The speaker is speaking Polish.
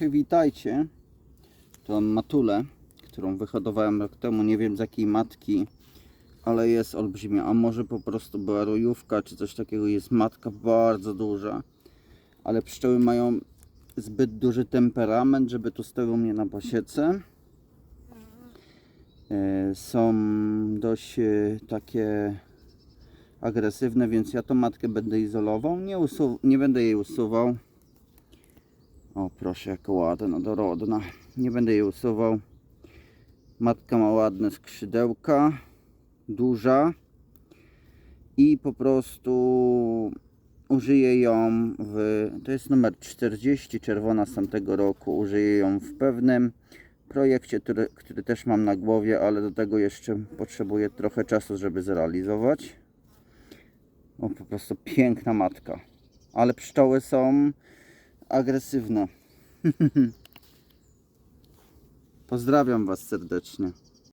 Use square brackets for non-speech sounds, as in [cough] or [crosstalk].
witajcie. To matulę, którą wyhodowałem rok temu. Nie wiem z jakiej matki, ale jest olbrzymia. A może po prostu była rojówka, czy coś takiego. Jest matka bardzo duża. Ale pszczoły mają zbyt duży temperament, żeby tu stały mnie na pasiece. E, Są dość e, takie agresywne, więc ja tą matkę będę izolował. Nie, nie będę jej usuwał. O proszę, jaka ładna, dorodna. Nie będę jej usuwał. Matka ma ładne skrzydełka, duża i po prostu użyję ją w, to jest numer 40, czerwona z tamtego roku. Użyję ją w pewnym projekcie, który, który też mam na głowie, ale do tego jeszcze potrzebuję trochę czasu, żeby zrealizować. O, po prostu piękna matka. Ale pszczoły są agresywne. [laughs] Pozdrawiam Was serdecznie.